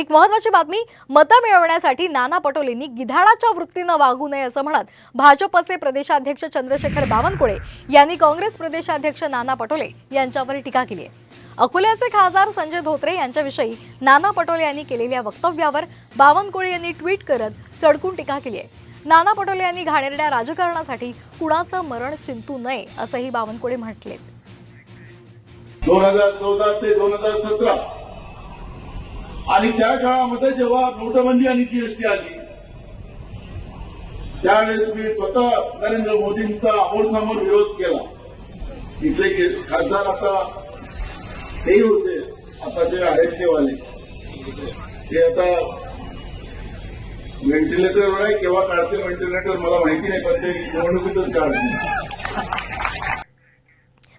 एक महत्वाची बातमी मतं मिळवण्यासाठी नाना पटोलेंनी गिधाडाच्या वृत्तीनं वागू नये असं म्हणत भाजपचे प्रदेशाध्यक्ष चंद्रशेखर बावनकुळे यांनी काँग्रेस प्रदेशाध्यक्ष नाना पटोले यांच्यावर टीका केली आहे. अकोल्याचे खासदार संजय धोत्रे यांच्याविषयी नाना पटोले यांनी केलेल्या वक्तव्यावर बावनकुळे यांनी ट्विट करत सडकून टीका केली आहे. नाना पटोले यांनी घाणेरड्या राजकारणासाठी कुणाचं मरण चिंतू नये असंही बावनकुळे म्हटले दोन हजार चौदा ते दोन हजार सतरा आणि त्या काळामध्ये जेव्हा नोटबंदी आणि जीएसटी आली त्यावेळेस मी स्वतः नरेंद्र मोदींचा समोर विरोध केला. इथले खासदार आता तेही होते आता जे आहेत तेवाले. ते आता व्हेंटिलेटरवर आहे केव्हा काढते व्हेंटिलेटर मला माहिती नाही पण ते निवडणुकीतच काढते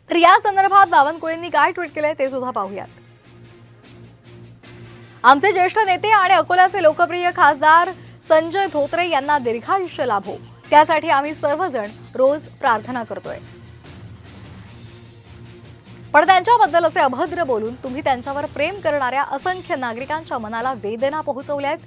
तर या संदर्भात बावनकुळेंनी काय ट्विट केलंय ते सुद्धा पाहूयात. आमचे ज्येष्ठ नेते आणि अकोल्याचे लोकप्रिय खासदार संजय धोत्रे यांना दीर्घायुष्य लाभो. त्यासाठी आम्ही सर्वजण रोज प्रार्थना करतोय. पण त्यांच्याबद्दल असे अभद्र बोलून तुम्ही त्यांच्यावर प्रेम करणाऱ्या असंख्य नागरिकांच्या मनाला वेदना पोहोचवल्यात?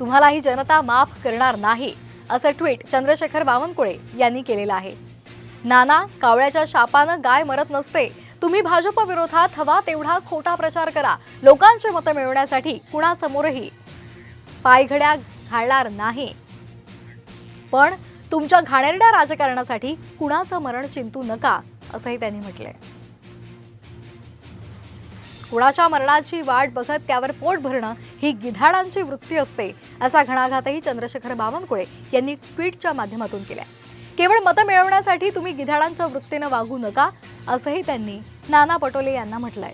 तुम्हाला ही जनता माफ करणार नाही असं ट्विट चंद्रशेखर बावनकुळे यांनी केलेलं आहे. नाना कावळ्याच्या शापानं गाय मरत नसते तुम्ही भाजप विरोधात हवा तेवढा खोटा प्रचार करा. लोकांची मतं मिळवण्यासाठी कुणासमोरही पायघड्या घालणार नाही. पण तुमच्या घाणेरड्या राजकारणासाठी कुणाचं मरण चिंतू नका असंही त्यांनी म्हटलंय. कुणाच्या मरणाची वाट बघत त्यावर पोट भरणं ही गिधाडांची वृत्ती असते असा घणाघातही चंद्रशेखर बावनकुळे यांनी ट्विटच्या माध्यमातून केलाय. केवळ मतं मिळवण्यासाठी तुम्ही गिधाडांच्या वृत्तीनं वागू नका असंही त्यांनी नाना पटोले यांना म्हटलंय.